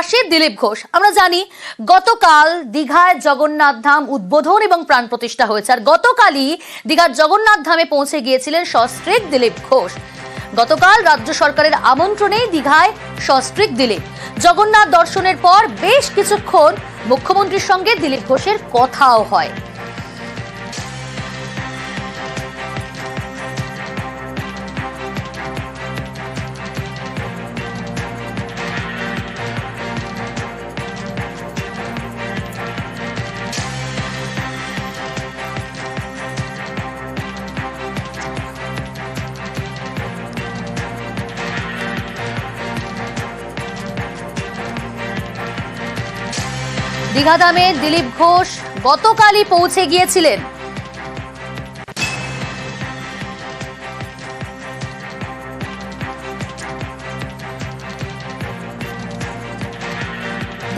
পাশে দিলীপ ঘোষ। আমরা জানি, গতকাল দীঘায় জগন্নাথ ধাম উদ্বোধন এবং প্রাণ প্রতিষ্ঠা হয়েছে। আর গতকালই দীঘার জগন্নাথ ধামে পৌঁছে গিয়েছিলেন সস্ত্রিক দিলীপ ঘোষ। গতকাল রাজ্য সরকারের আমন্ত্রণেই দীঘায় সস্ত্রিক দিলীপ। জগন্নাথ দর্শনের পর বেশ কিছুক্ষণ মুখ্যমন্ত্রীর সঙ্গে দিলীপ ঘোষের কথাও হয়। দীঘাধামে দিলীপ ঘোষ গতকালই পৌঁছে গিয়েছিলেন।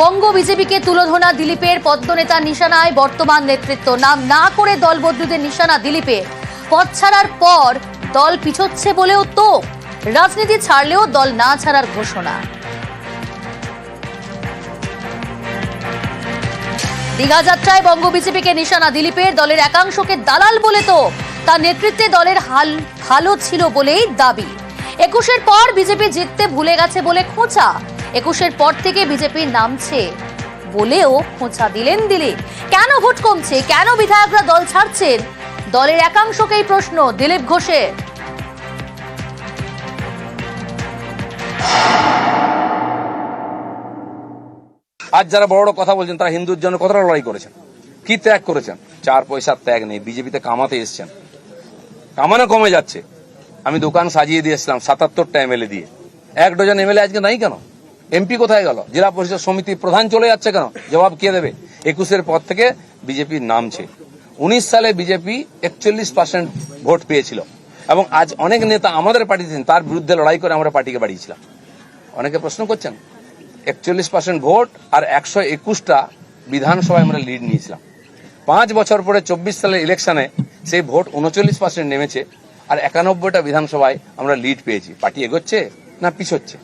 বঙ্গ বিজেপিকে তুলোধনা দিলীপের পদ্মনেতা নিশানায় বর্তমান নেতৃত্ব। নাম না করে দলবদলুদের নিশানা দিলীপের। পদ ছাড়ার পর দল পিছোচ্ছে বলেও তো। রাজনীতি ছাড়লেও দল না ছাড়ার ঘোষণা। দীঘা যাত্রায় বঙ্গ বিজেপিকে নিশানা দিলীপের দলের একাংশকে দালাল বলে তো তার নেতৃত্বে দলের হাল ভালো ছিল বলেই দাবি। একুশের পর বিজেপি জিততে ভুলে গেছে বলে খোঁচা। একুশের পর থেকে বিজেপি নামছে বলেও খোঁচা দিলেন দিলীপ। কেন ভোট কমছে? কেন বিধায়করা দল ছাড়ছেন? দলের একাংশকেই প্রশ্ন দিলীপ ঘোষের। আজ যারা বড় বড় কথা বলছেন, তারা হিন্দুর জন্য কতটা লড়াই করেছেন? কি ত্যাগ করেছেন? চার পয়সার ত্যাগ নেই, বিজেপিতে কামাতে এসছেন। কামানো কমে যাচ্ছে। আমি দোকান সাজিয়ে দিয়ে দিয়েছিলাম সাতাত্তরটা এমএলএ দিয়ে। এক ডজন এমএলএ আজকে নাই কেন? এমপি কোথায় গেল? জেলা পরিষদ সমিতি প্রধান চলে যাচ্ছে কেন? জবাব কে দেবে? একুশের পর থেকে বিজেপি নামছে উনিশ সালে বিজেপি একচল্লিশ পার্সেন্ট ভোট পেয়েছিল। এবং আজ অনেক নেতা আমাদের পার্টিতে তার বিরুদ্ধে লড়াই করে আমরা পার্টিকে বাড়িয়েছিলাম। অনেকে প্রশ্ন করছেন একচল্লিশ পার্সেন্ট ভোট আর একশো একুশটা বিধানসভায় আমরা লিড নিয়েছিলাম। পাঁচ বছর পরে চব্বিশ সালের ইলেকশনে সেই ভোট উনচল্লিশ পার্সেন্ট নেমেছে আর একানব্বইটা বিধানসভায় আমরা লিড পেয়েছি। পার্টি এগোচ্ছে না পিছোচ্ছে?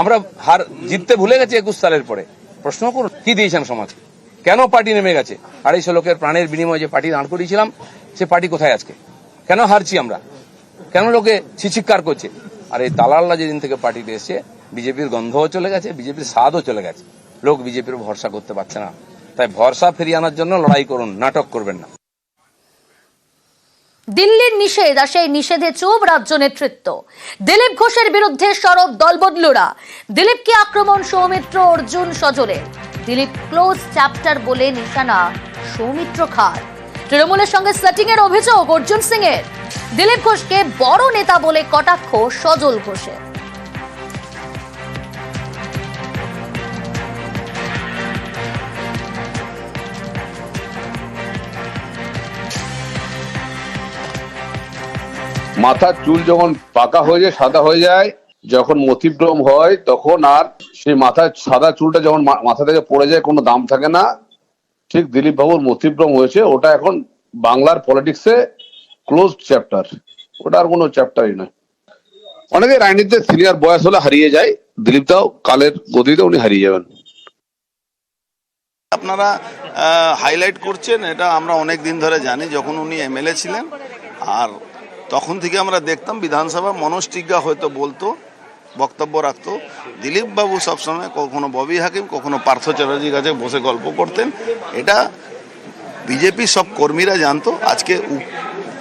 আমরা হার জিততে ভুলে গেছি একুশ সালের পরে। প্রশ্ন করুন, কি দিয়েছেন সমাজকে কেন পার্টি নেমে গেছে? আড়াইশো লোকের প্রাণের বিনিময়ে যে পার্টি দাঁড় করিয়েছিলাম, সে পার্টি কোথায় আজকে? কেন হারছি আমরা? কেন লোকে ছিচিৎকার করছে? আর এই দালালরা যেদিন থেকে পার্টিতে এসছে বিজেপির গন্ধও চলে গেছে, বিজেপির স্বাদও চলে গেছে। লোক বিজেপির ভরসা করতে পারছে না। তাই ভরসা ফিরিয়ে আনার জন্য লড়াই করুন, নাটক করবেন না। দিল্লির নিষেধ আর সেই নিষেধে চুপ রাজ্য নেতৃত্ব। দিলীপ ঘোষের বিরুদ্ধে সরব দলবদলুরা দিলীপকে আক্রমণ, সৌমিত্র, অর্জুন সজলের দিলীপ ক্লোজ চ্যাপ্টার বলে নিশানা, সৌমিত্র খার তৃণমূলের সঙ্গে সেটিং এর অভিযোগ অর্জুন সিং এর দিলীপ ঘোষকে বড় নেতা বলে কটাক্ষ সজল ঘোষের। মাথার চুল যখন পাকা হয়ে যায়, সাদা হয়ে যায়, যখন মতিভ্রম হয়, তখন আর সেই মাথার সাদা চুলটা যখন মাথা থেকে পড়ে যায়, কোনো দাম থাকে না। ঠিক দিলীপ বাবুর মতিভ্রম হয়েছে। ওটা এখন বাংলার পলিটিক্সে ক্লোজ চ্যাপ্টার ওটা আর কোনো চ্যাপ্টারই নয়। অনেকে রাজনীতিতে সিনিয়র বয়স হলে হারিয়ে যায়। দিলীপ দাও, কালের গতিতে উনি হারিয়ে যাবেন। আপনারা হাইলাইট করছেন, এটা আমরা অনেক দিন ধরে জানি, যখন উনি এমএলএ ছিলেন। আর তখন থেকে আমরা দেখতাম বিধানসভা মনস্টিজ্ঞা হয়তো বলতো, বক্তব্য রাখত। দিলীপবাবু সবসময় কখনো ববি হাকিম, কখনো পার্থ চ্যাটার্জির কাছে বসে গল্প করতেন। এটা বিজেপি সব কর্মীরা জানতো, আজকে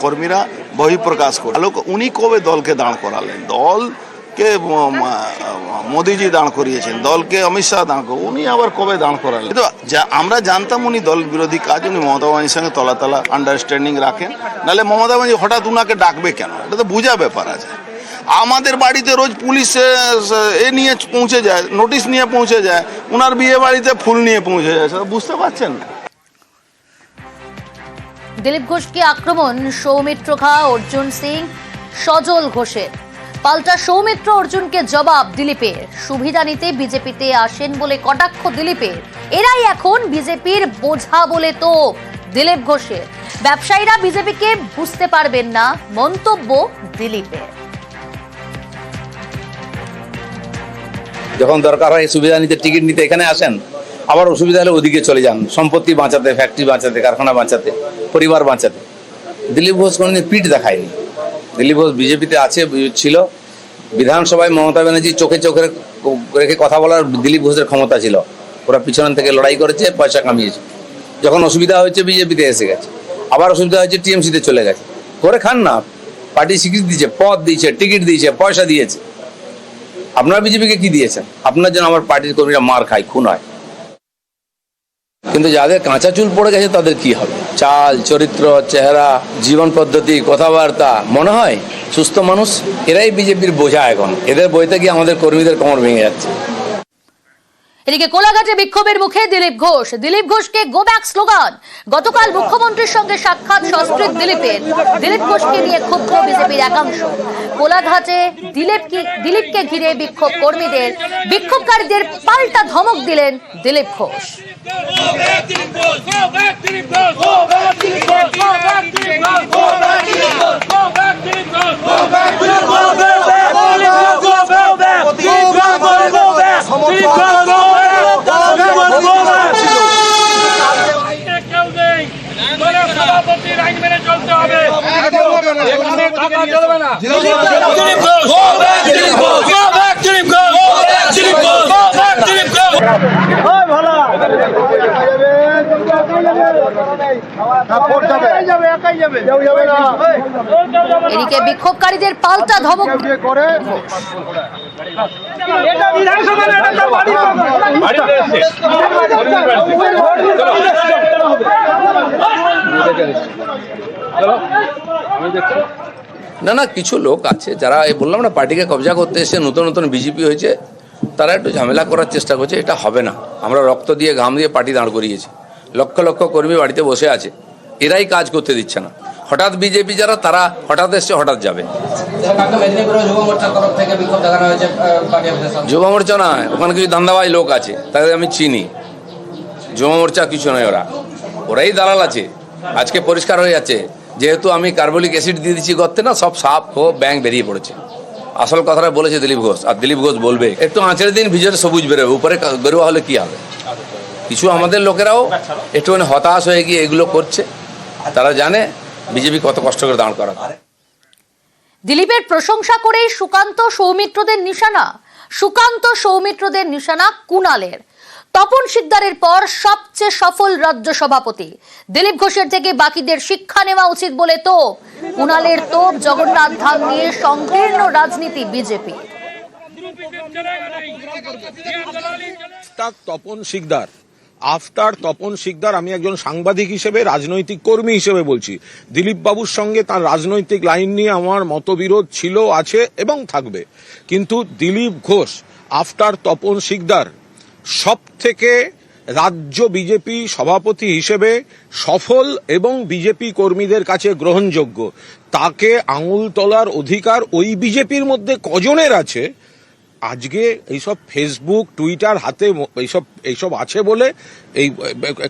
কর্মীরা বহিঃপ্রকাশ করে উনি কবে দলকে দাঁড় করালেন? দলকে ম- মোদিজি দাঁড় করিয়েছেন? দলকে অমিত শাহ দাঁড় কর উনি আবার কবে দাঁড় করালেন? তো যা আমরা জানতাম উনি দল বিরোধী কাজ উনি মমতা ব্যানার্জির সঙ্গে তলা তলা আন্ডারস্ট্যান্ডিং রাখেন। নাহলে মমতা ব্যানার্জি হঠাৎ উনাকে ডাকবে কেন? এটা তো বোঝা ব্যাপার আছে। আমাদের বাড়িতে রোজ পুলিশ এ, নিয়ে পৌঁছে যায় নোটিশ নিয়ে পৌঁছে যায় উনার বিয়ে বাড়িতে ফুল নিয়ে পৌঁছে যায় সেটা বুঝতে পারছেন না। দিলীপ ঘোষকে আক্রমণ সৌমিত্র খা অর্জুন সিং সজল ঘোষের। পাল্টা সৌমিত্র অর্জুনকে জবাব দিলীপের। সুবিধা নিতে বিজেপিতে আসেন বলে কটাক্ষ দিলীপের। এরাই এখন বিজেপির বোঝা বলে তো দিলীপ ঘোষের। ব্যবসায়ীরা বিজেপিকে বুঝতে পারবেন না, মন্তব্য দিলীপের। যখন দরকার হয় সুবিধা নিতে, টিকিট নিতে এখানে আসেন, আবার অসুবিধা হলে ওদিকে চলে যান। সম্পত্তি বাঁচাতে ফ্যাক্টরি বাঁচাতে, কারখানা বাঁচাতে, পরিবার বাঁচাতে। দিলীপ ঘোষ কোনোদিন পিঠ দেখায়নি। দিলীপ ঘোষ বিজেপিতে আছে ছিল। বিধানসভায় মমতা ব্যানার্জি চোখে চোখে রেখে কথা বলার দিলীপ ঘোষের ক্ষমতা ছিল। ওরা পিছন থেকে লড়াই করেছে, পয়সা কামিয়েছে। যখন অসুবিধা হয়েছে, বিজেপিতে এসে গেছে। আবার অসুবিধা হয়েছে, টিএমসিতে চলে গেছে। করে খান না। পার্টি স্বীকৃতি দিয়েছে, পদ দিয়েছে, টিকিট দিয়েছে, পয়সা দিয়েছে। আপনারা বিজেপিকে কি দিয়েছেন? আপনার জন্য আমার পার্টির কর্মীরা মার খায়, খুন হয়। কিন্তু যাদের কাঁচা চুল পড়ে গেছে তাদের কি হবে? চাল, চরিত্র, চেহারা, জীবন পদ্ধতি, কথাবার্তা, মনে হয় সুস্থ মানুষ? এরাই বিজেপির বোঝা এখন। এদের বইতে গিয়ে আমাদের কর্মীদের কোমর ভেঙে যাচ্ছে। এদিকে কোলাঘাটে বিক্ষোভের মুখে দিলীপ ঘোষ দিলীপ ঘোষকে গো ব্যাক স্লোগান গতকাল মুখ্যমন্ত্রীর সঙ্গে সাক্ষাৎ সস্ত্রীক দিলীপের দিলীপ ঘোষকে নিয়ে ক্ষুব্ধ বিজেপির একাংশ কোলাঘাটে দিলীপকে দিলীপকে ঘিরে বিক্ষোভ কর্মীদের বিক্ষোভকারীদের পাল্টা ধমক দিলেন Dilip Ghosh Go back, Dilip Ghosh! Go back, Dilip Ghosh! Go back, Dilip Ghosh! Go back, Dilip Ghosh! এদিকে বিক্ষোভকারীদের পাল্টা ধমক। করে চলো। আমি দেখছি না না, কিছু লোক আছে যারা, এই বললাম না, পার্টিকে কবজা করতে এসে নতুন নতুন বিজেপি হয়েছে, তারা একটু ঝামেলা করার চেষ্টা করছে, এটা হবে না। আমরা রক্ত দিয়ে, ঘাম দিয়ে পার্টি দাঁড় করিয়েছি। লক্ষ লক্ষ কর্মী বাড়িতে বসে আছে। এরাই কাজ করতে দিচ্ছে না। হঠাৎ বিজেপি যারা, তারা হঠাৎ এসছে, হঠাৎ যাবে। যুব মোর্চা নয় ওখানে কিছু ধান্দাবাজ লোক আছে, তাদের আমি চিনি। যুব মোর্চা কিছু নয় ওরা। ওরাই দালাল আছে। আজকে পরিষ্কার হয়ে যাচ্ছে। যেহেতু আমি কার্বলিক অ্যাসিড দিয়ে দিচ্ছি গর্তে না, সব সাপ ও ব্যাং বেরিয়ে পড়েছে। আসল কথাটা বলেছে দিলীপ ঘোষ, আর দিলীপ ঘোষ বলবে, একটু আঁচের দিন ভিজরে সবুজ বেরোবে, উপরে বেরোয়া হলে কি হবে? কিছু আমাদের লোকেরাও একটুখানি হতাশ হয়ে গিয়ে এগুলো করছে। তারা জানে বিজেপি কত কষ্ট করে দাঁড় করা দিলীপের প্রশংসা করেই সুকান্ত সৌমিত্রদের নিশানা। সুকান্ত সৌমিত্রদের নিশানা কুণালের। তপন সিকদারের পর সবচেয়ে সফল রাজ্য সভাপতি। দিলীপ ঘোষের থেকে বাকিদের শিক্ষা নেওয়া উচিত বলে তো কুণালের তোপ, জগন্নাথ ধাম নিয়ে সংকীর্ণ রাজনীতি বিজেপি। তপন সিকদার আফটার তপন সিকদার আমি একজন সাংবাদিক হিসেবে, রাজনৈতিক কর্মী হিসেবে বলছি। দিলীপ বাবুর সঙ্গে তার রাজনৈতিক লাইন নিয়ে আমার মতবিরোধ ছিল, আছে এবং থাকবে। কিন্তু দিলীপ ঘোষ আফটার তপন শিকদার সব থেকে রাজ্য বিজেপি সভাপতি হিসেবে সফল এবং বিজেপি কর্মীদের কাছে গ্রহণযোগ্য। তাকে আঙুল তোলার অধিকার ওই বিজেপির মধ্যে কজনের আছে? আজকে এইসব ফেসবুক টুইটার হাতে এইসব এইসব আছে বলে এই,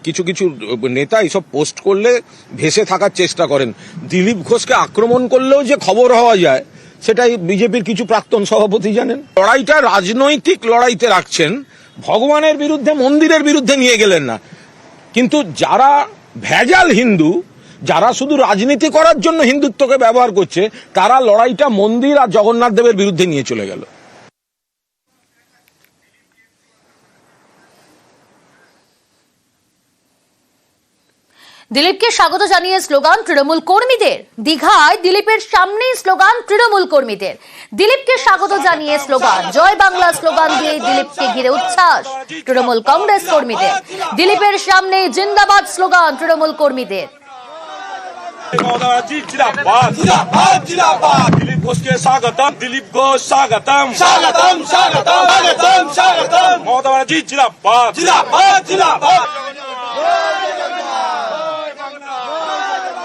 কিছু কিছু নেতা এইসব পোস্ট করলে ভেসে থাকার চেষ্টা করেন। দিলীপ ঘোষকে আক্রমণ করলেও যে খবর হওয়া যায়, সেটাই বিজেপির কিছু প্রাক্তন সভাপতি জানেন। লড়াইটা রাজনৈতিক লড়াইতে রাখছেন। ভগবানের বিরুদ্ধে, মন্দিরের বিরুদ্ধে নিয়ে গেলেন না। কিন্তু যারা ভেজাল হিন্দু, যারা শুধু রাজনীতি করার জন্য হিন্দুত্বকে ব্যবহার করছে, তারা লড়াইটা মন্দির আর জগন্নাথ দেবের বিরুদ্ধে নিয়ে চলে গেল। দিলীপকে স্বাগত জানিয়ে স্লোগান তৃণমূল কর্মীদের। দীঘায় দিলীপের সামনেই স্লোগান তৃণমূল কর্মীদের। দিলীপকে স্বাগত জানিয়ে স্লোগান। জয় বাংলা স্লোগান দিয়ে দিলীপকে ঘিরে উচ্ছ্বাস তৃণমূল কংগ্রেস কর্মীদের। দিলীপের সামনে জিন্দাবাদ স্লোগান তৃণমূল কর্মীদের। দিলীপ ঘোষকে স্বাগতম দিলীপ ঘোষ স্বাগতম। স্বাগতম স্বাগতম স্বাগতম মমতা ব্যানার্জি জিরাবাদ জিরাবাদ জিরাবাদ